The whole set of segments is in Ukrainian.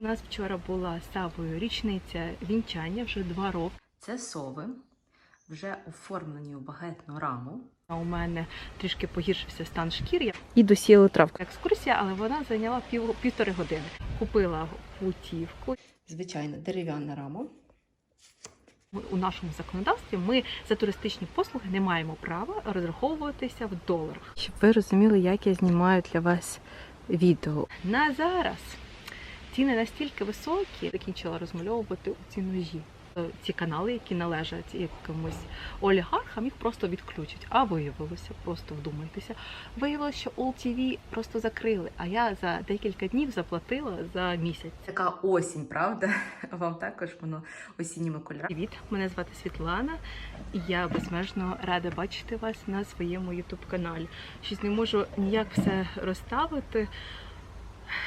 У нас вчора була Савою річниця вінчання, вже два роки. Це сови, вже оформлені у багетну раму. А у мене трішки погіршився стан шкір'я. І досіяли травку. Екскурсія, але вона зайняла пів, півтори години. Купила путівку. Звичайно, дерев'яна рама. Ми- У нашому законодавстві ми за туристичні послуги не маємо права розраховуватися в доларах. Щоб ви розуміли, як я знімаю для вас відео. На зараз ціни настільки високі, закінчила розмальовувати ці ножі. Е, Ці канали, які належать якомусь олігархам, їх просто відключать. А виявилося, просто вдумайтеся. Виявилося, що OLTV просто закрили. А я за декілька днів заплатила за місяць. Така осінь, правда? Вам також воно осінніми кольорами. Привіт, мене звати Світлана, і я безмежно рада бачити вас на своєму youtube каналі. Щось не можу ніяк все розставити.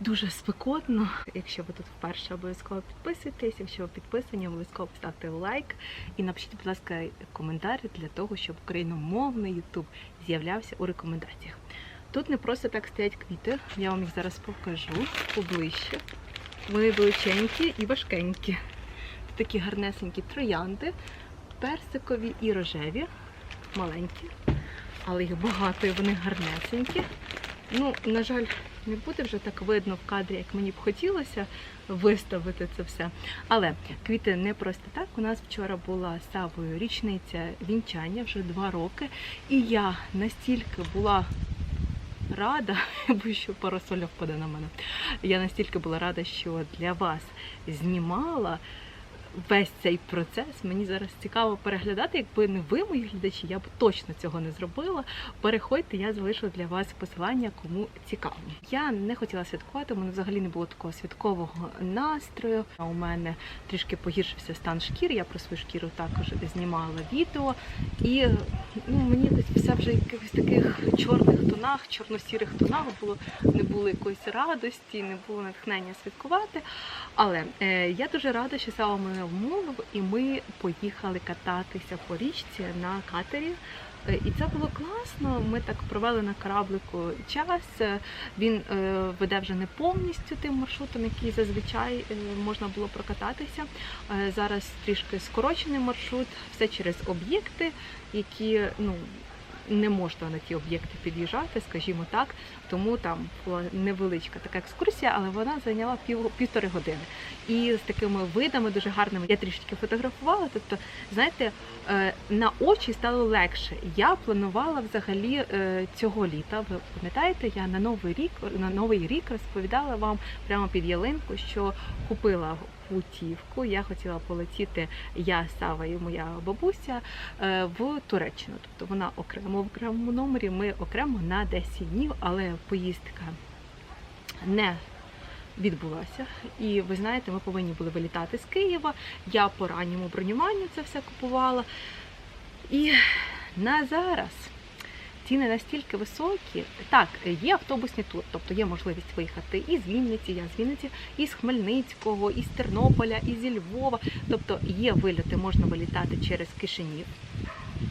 Дуже спекотно. Якщо ви тут вперше, обов'язково підписуйтесь. Якщо ви підписані, обов'язково поставте лайк і напишіть, будь ласка, коментар для того, щоб україномовний YouTube з'являвся у рекомендаціях. Тут не просто так стоять квіти. Я вам їх зараз покажу поближче. Вони величенькі і важкенькі. Такі гарнесенькі троянди, персикові і рожеві, маленькі, але їх багато і вони гарнесенькі. Ну, на жаль, не буде вже так видно в кадрі, як мені б хотілося виставити це все. Але квіти не просто так. У нас вчора була Савою річниця вінчання, вже два роки. І я настільки була рада, бо що парасоля впаде на мене. Я настільки була рада, що для вас знімала. Весь цей процес мені зараз цікаво переглядати. Якби не ви, мої глядачі, я б точно цього не зробила. Переходьте, я залишу для вас посилання, кому цікаво. Я не хотіла святкувати, у мене взагалі не було такого святкового настрою. У мене трішки погіршився стан шкіри. Я про свою шкіру також знімала відео. І ну, мені все вже якихось таких чорних тонах, чорно-сірих тонах було, не було якоїсь радості, не було натхнення святкувати. Але е, я дуже рада, що Сава мене вмовив, і ми поїхали кататися по річці на катері. Е, І це було класно. Ми так провели на кораблику час. Е, Він е, веде вже не повністю тим маршрутом, який зазвичай можна було прокататися. Зараз трішки скорочений маршрут, все через об'єкти, які ну. Не можна на ті об'єкти під'їжджати, скажімо так, тому там була невеличка така екскурсія, але вона зайняла пів півтори години. І з такими видами дуже гарними я трішки фотографувала. Тобто, знаєте, е, на очі стало легше. Я планувала взагалі е, цього літа. Ви пам'ятаєте, я на новий рік на новий рік розповідала вам прямо під ялинку, що купила путівку. Я хотіла полетіти я, Сава і моя бабуся е, в Туреччину. Тобто вона окремо в окремому номері. Ми окремо на 10 днів, але поїздка не відбулася. І ви знаєте, ми повинні були вилітати з Києва. Я по ранньому бронюванню це все купувала. І на зараз ціни настільки високі. Так, є автобусні тури, тобто є можливість виїхати і з Вінниці, я з Вінниці, і з Хмельницького, і з Тернополя, і зі Львова. Тобто є виліти, можна вилітати через Кишинів.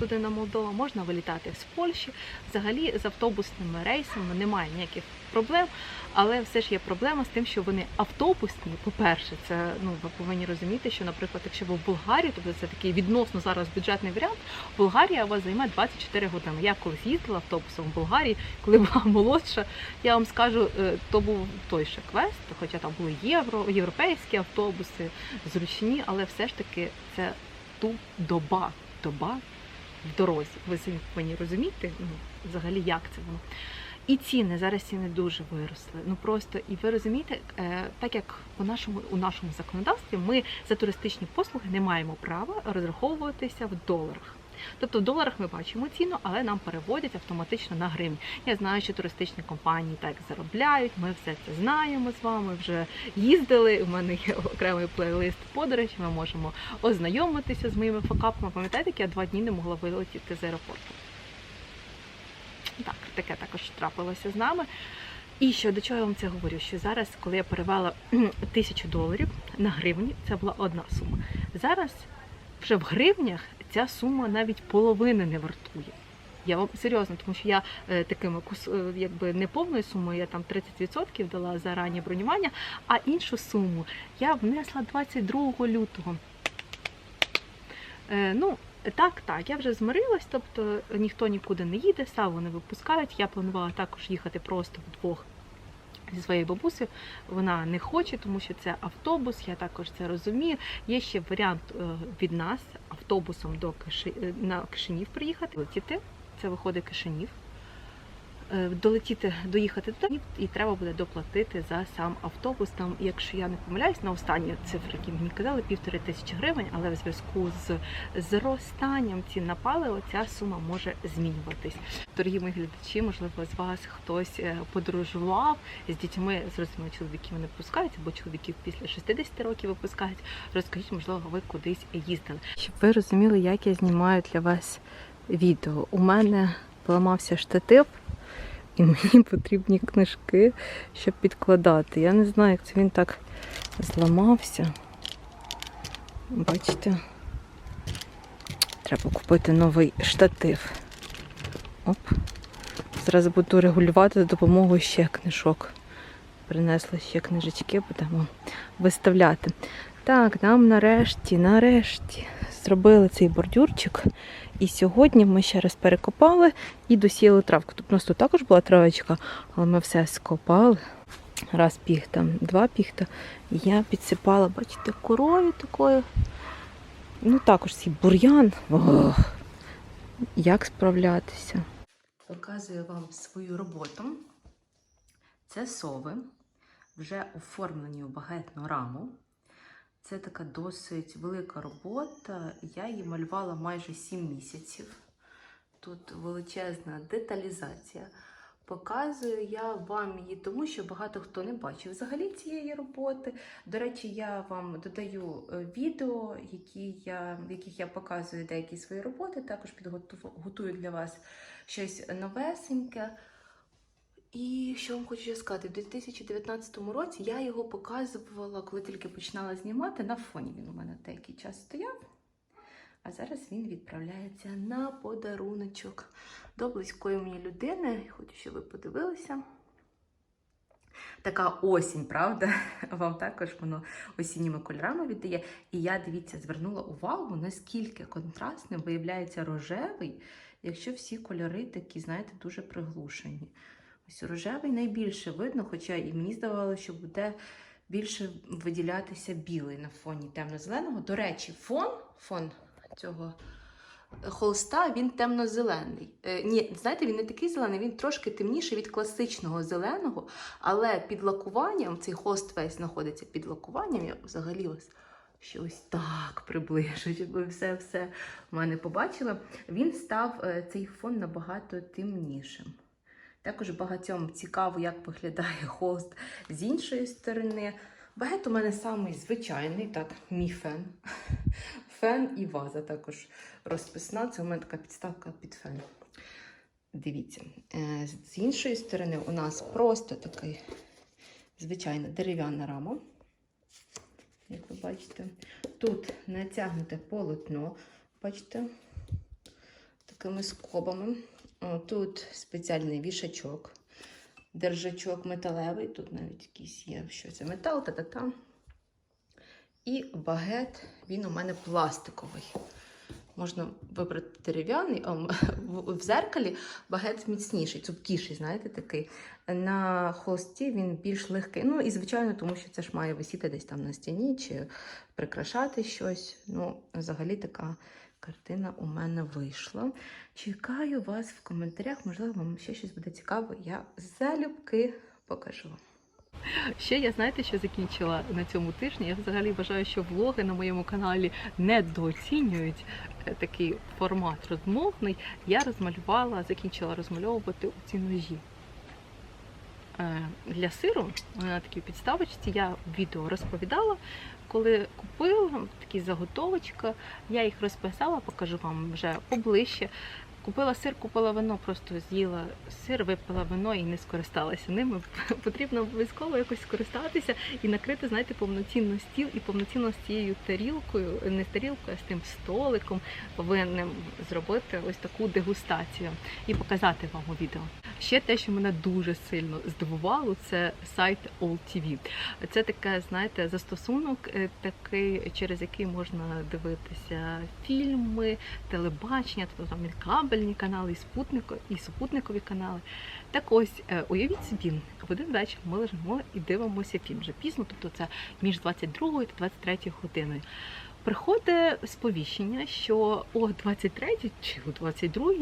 Туди на Молдову можна вилітати з Польщі. Взагалі з автобусними рейсами немає ніяких проблем, але все ж є проблема з тим, що вони автобусні. По-перше, це ну ви повинні розуміти, що, наприклад, якщо ви в Болгарії, тобто це такий відносно зараз бюджетний варіант, Болгарія вас займе 24 години. Я колись їздила автобусом в Болгарії, коли була молодша. Я вам скажу, е, то був той ще квест, хоча там були євро, європейські автобуси, зручні, але все ж таки це ту доба, доба в дорозі. Ви самі мені розумієте, ну, взагалі, як це воно. І ціни зараз ціни дуже виросли. Ну просто і ви розумієте, е, так як у нашому у нашому законодавстві ми за туристичні послуги не маємо права розраховуватися в доларах. Тобто в доларах ми бачимо ціну, але нам переводять автоматично на гривні. Я знаю, що туристичні компанії так заробляють. Ми все це знаємо з вами. Вже їздили. У мене є окремий плейлист подорожі. Ми можемо ознайомитися з моїми факапами. Пам'ятаєте, як я два дні не могла вилетіти з аеропорту? Так, таке також трапилося з нами. І що до чого я вам це говорю? Що зараз, коли я перевела тисячу доларів на гривні, це була одна сума. Зараз вже в гривнях ця сума навіть половини не вартує. Я вам серйозно, тому що я е, такими е, якби не повною сумою, я там 30% дала за раннє бронювання, а іншу суму я внесла 22 лютого. Е, ну, так, так, я вже змирилась, тобто ніхто нікуди не їде, саву не випускають. Я планувала також їхати просто вдвох зі своєю бабусею. Вона не хоче, тому що це автобус, я також це розумію. Є ще варіант е, від нас автобусом до Киши... е, на Кишинів приїхати, летіти. Це виходить Кишинів. Е, Долетіти, доїхати туди, і треба буде доплатити за сам автобус. Там, якщо я не помиляюсь, на останні цифри, які мені казали, півтори тисячі гривень, але в зв'язку з зростанням цін на паливо ця сума може змінюватись. Дорогі мої глядачі, можливо, з вас хтось е, подорожував з дітьми, зрозуміло, чоловіків не пускають, або чоловіків після 60 років випускають. Розкажіть, можливо, ви кудись їздили. Щоб ви розуміли, як я знімаю для вас відео. У мене поламався штатив. І мені потрібні книжки, щоб підкладати. Я не знаю, як це він так зламався. Бачите? Треба купити новий штатив. Оп. Зараз буду регулювати за допомогою ще книжок. Принесли ще книжечки, будемо виставляти. Так, нам нарешті, нарешті зробили цей бордюрчик. І сьогодні ми ще раз перекопали і досіяли травку. Тут у нас тут також була травичка, але ми все скопали. Раз піхта, два піхта. Я підсипала, бачите, корові такою. Ну також цей бур'ян. Як справлятися? Показую вам свою роботу. Це сови, вже оформлені у багетну раму. Це така досить велика робота. Я її малювала майже 7 місяців. Тут величезна деталізація. Показую я вам її, тому що багато хто не бачив взагалі цієї роботи. До речі, я вам додаю е, відео, які я, в яких я показую деякі свої роботи. Також підготую для вас щось новесеньке. І що вам хочу сказати, в 2019 році я його показувала, коли тільки починала знімати. На фоні він у мене деякий час стояв. А зараз він відправляється на подаруночок до близької мені людини. Хочу, щоб ви подивилися. Така осінь, правда? Вам також воно осінніми кольорами віддає. І я, дивіться, звернула увагу, наскільки контрастним виявляється рожевий, якщо всі кольори такі, знаєте, дуже приглушені. Ось рожевий найбільше видно, хоча і мені здавалося, що буде більше виділятися білий на фоні темно-зеленого. До речі, фон, фон цього холста він темно-зелений. Е, ні, знаєте, він не такий зелений, він трошки темніший від класичного зеленого, але під лакуванням цей холст весь знаходиться під лакуванням. Я взагалі ось що так приближу, щоб ви все-все в мене побачили. Він став е, цей фон набагато темнішим. Також багатьом цікаво, як виглядає холст з іншої сторони. Багет у мене самий звичайний, так, мій фен. Фен і ваза також розписна. Це у мене така підставка під фен. Дивіться, е, з іншої сторони у нас просто такий звичайна дерев'яна рама. Як ви бачите, тут натягнуте полотно, бачите, такими скобами. О, Тут спеціальний вішачок, держачок металевий, тут навіть якийсь є, що це метал, та-та-та. І багет, він у мене пластиковий. Можна вибрати дерев'яний, а в зеркалі багет міцніший, цупкіший, знаєте, такий. На холсті він більш легкий. Ну і, звичайно, тому що це ж має висіти десь там на стіні чи прикрашати щось. Ну, взагалі така картина у мене вийшла. Чекаю вас в коментарях, можливо, вам ще щось буде цікаво. Я залюбки покажу. Ще я знаєте, що закінчила на цьому тижні. Я взагалі вважаю, що влоги на моєму каналі недооцінюють е, такий формат розмовний. Я розмалювала, закінчила розмальовувати ці ножі. Е, Для сиру на такій підставочці я відео розповідала, коли купила такі заготовочки, я їх розписала, покажу вам вже поближче. Купила сир, купила вино, просто з'їла сир, випила вино і не скористалася ними. Потрібно обов'язково якось скористатися і накрити, знаєте, повноцінно стіл і повноцінно з цією тарілкою, не тарілкою, а з тим столиком винним зробити ось таку дегустацію і показати вам у відео. Ще те, що мене дуже сильно здивувало, це сайт AllTV. Це таке, знаєте, застосунок, е, такий, через який можна дивитися фільми, телебачення, тобто там і кабельні канали, і спутнико, і супутникові канали. Так ось, е, уявіть собі, в один вечір ми лежимо і дивимося фільм вже пізно, тобто це між 22 та 23 годиною. Приходить сповіщення, що о 23 чи о 22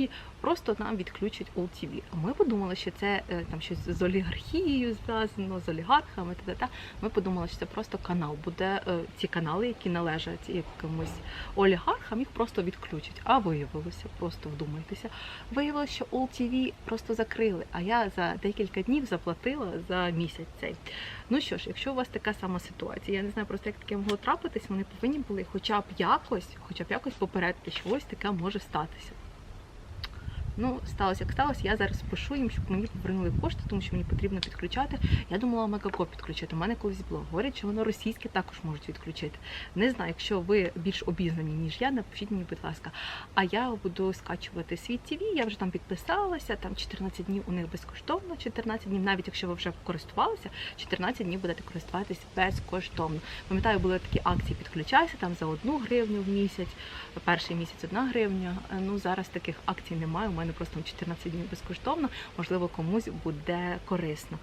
просто нам відключать OLTV. А ми подумали, що це е, там щось з олігархією зв'язано, з олігархами. Та, та. Ми подумали, що це просто канал. Буде е, ці канали, які належать якомусь олігархам, їх просто відключать. А виявилося, просто вдумайтеся, виявилося, що OLTV просто закрили. А я за декілька днів заплатила за місяць цей. Ну що ж, якщо у вас така сама ситуація, я не знаю просто як таке могло трапитись, вони повинні були хоча б якось, хоча б якось попередити, що ось таке може статися. Ну, сталося як сталося. Я зараз пишу їм, щоб мені повернули кошти, тому що мені потрібно підключати. Я думала Мегако підключити. У мене колись було. Говорять, що воно російське також можуть відключити. Не знаю, якщо ви більш обізнані, ніж я, напишіть мені, будь ласка. А я буду скачувати свій ТВ, я вже там підписалася, там 14 днів у них безкоштовно, 14 днів, навіть якщо ви вже користувалися, 14 днів будете користуватись безкоштовно. Пам'ятаю, були такі акції підключайся там за одну гривню в місяць, перший місяць одна гривня. Ну зараз таких акцій немає. У мене просто 14 днів безкоштовно. Можливо, комусь буде корисно.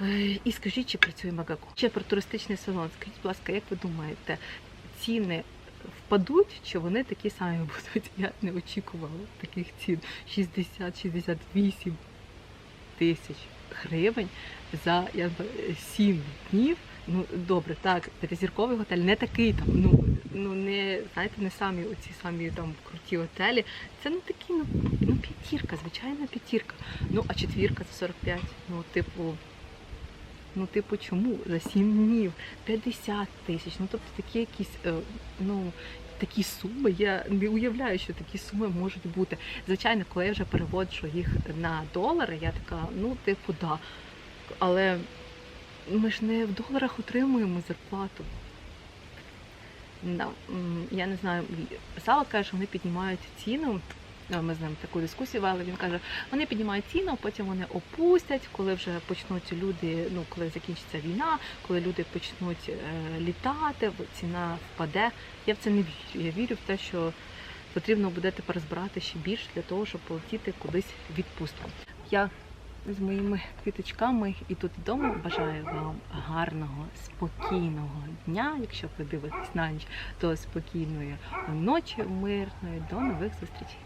Е, І скажіть, чи працює Мегако? Ще про туристичний сезон. Скажіть, будь ласка, як ви думаєте, ціни впадуть, чи вони такі самі будуть? Я не очікувала таких цін. 60-68 тисяч гривень за я не 7 днів. Ну добре, так, п'ятизірковий готель не такий там. Ну ну не знаєте, не самі оці самі там круті готелі. Це ну такі, ну, ну п'ятірка, звичайна п'ятірка. Ну а четвірка за 45. Ну, типу. Ну, типу, чому? За 7 днів 50 тисяч. Ну, тобто такі якісь, е, ну, такі суми. Я не уявляю, що такі суми можуть бути. Звичайно, коли я вже переводжу їх на долари, я така, ну, типу, да. Але ми ж не в доларах отримуємо зарплату. Да. Я не знаю, Сава каже, що вони піднімають ціну. Е, Ми з ним таку дискусію вели. Він каже, вони піднімають ціну, потім вони опустять, коли вже почнуть люди, ну коли закінчиться війна, коли люди почнуть е, літати, ціна впаде. Я в це не вірю. Я вірю в те, що потрібно буде тепер збирати ще більше для того, щоб полетіти кудись в відпустку. Я з моїми квіточками і тут вдома бажаю вам гарного, спокійного дня. Якщо ви дивитесь на ніч, то спокійної ночі, мирної. До нових зустрічей.